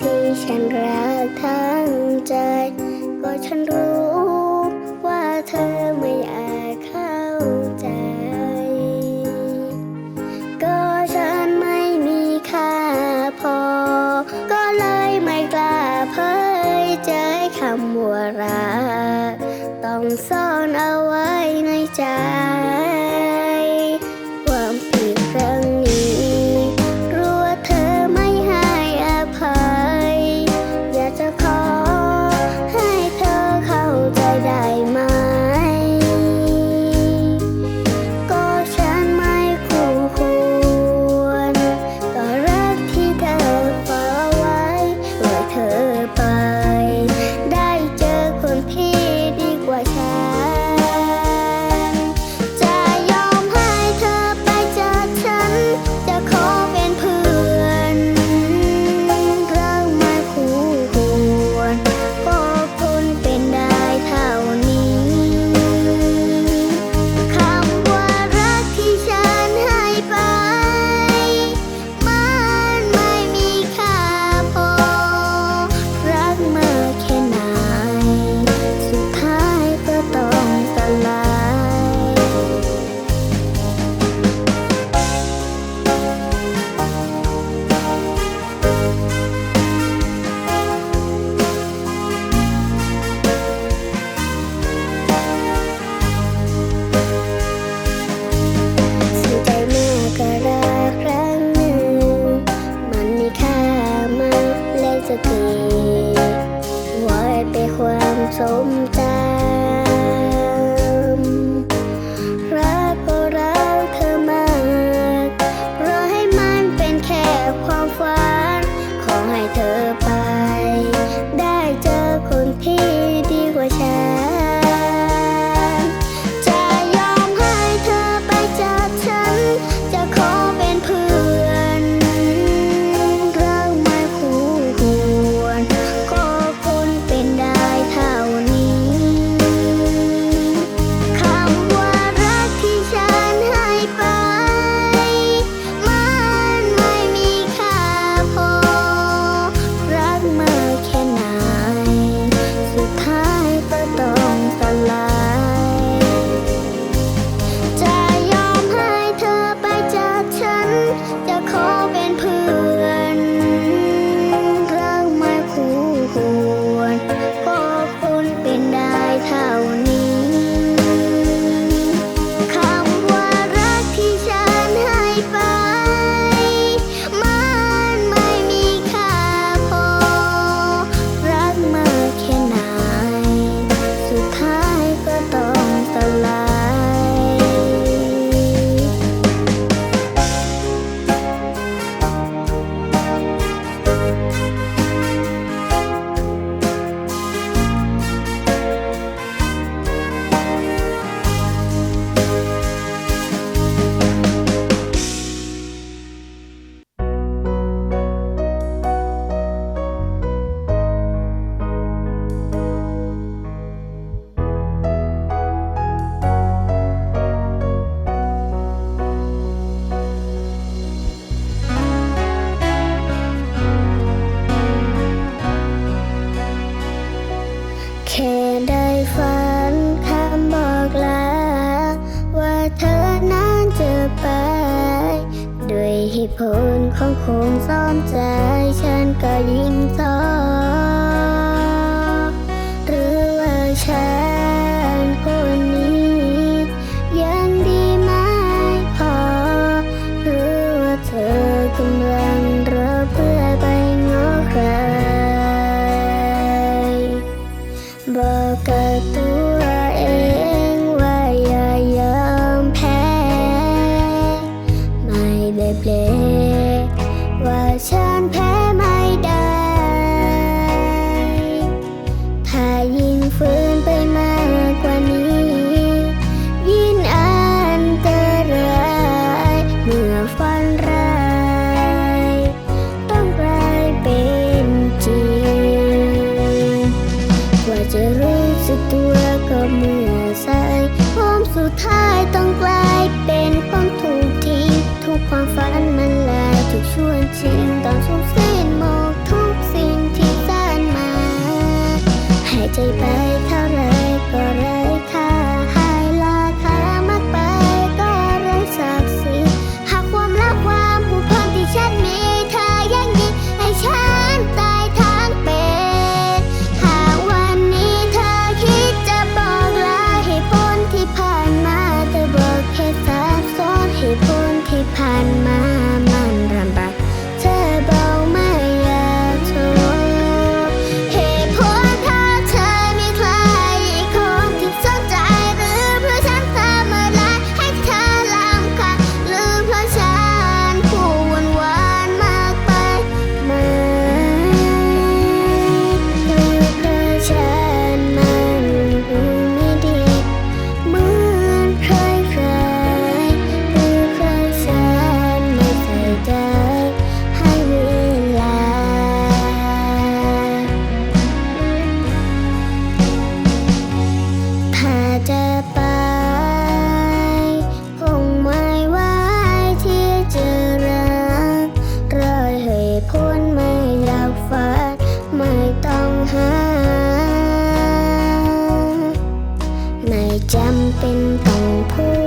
ที่ฉันรักทั้งใจ ก็ฉันรู้ ธิพลของคงซ้อมใจ ฉันก็ยิ่งท้อหรือว่าฉัน ชวนชิมตอนสมส้นหมทุกสิ่งที่สร้มาหายใจไป หา ไม่จำเป็นต้องพูด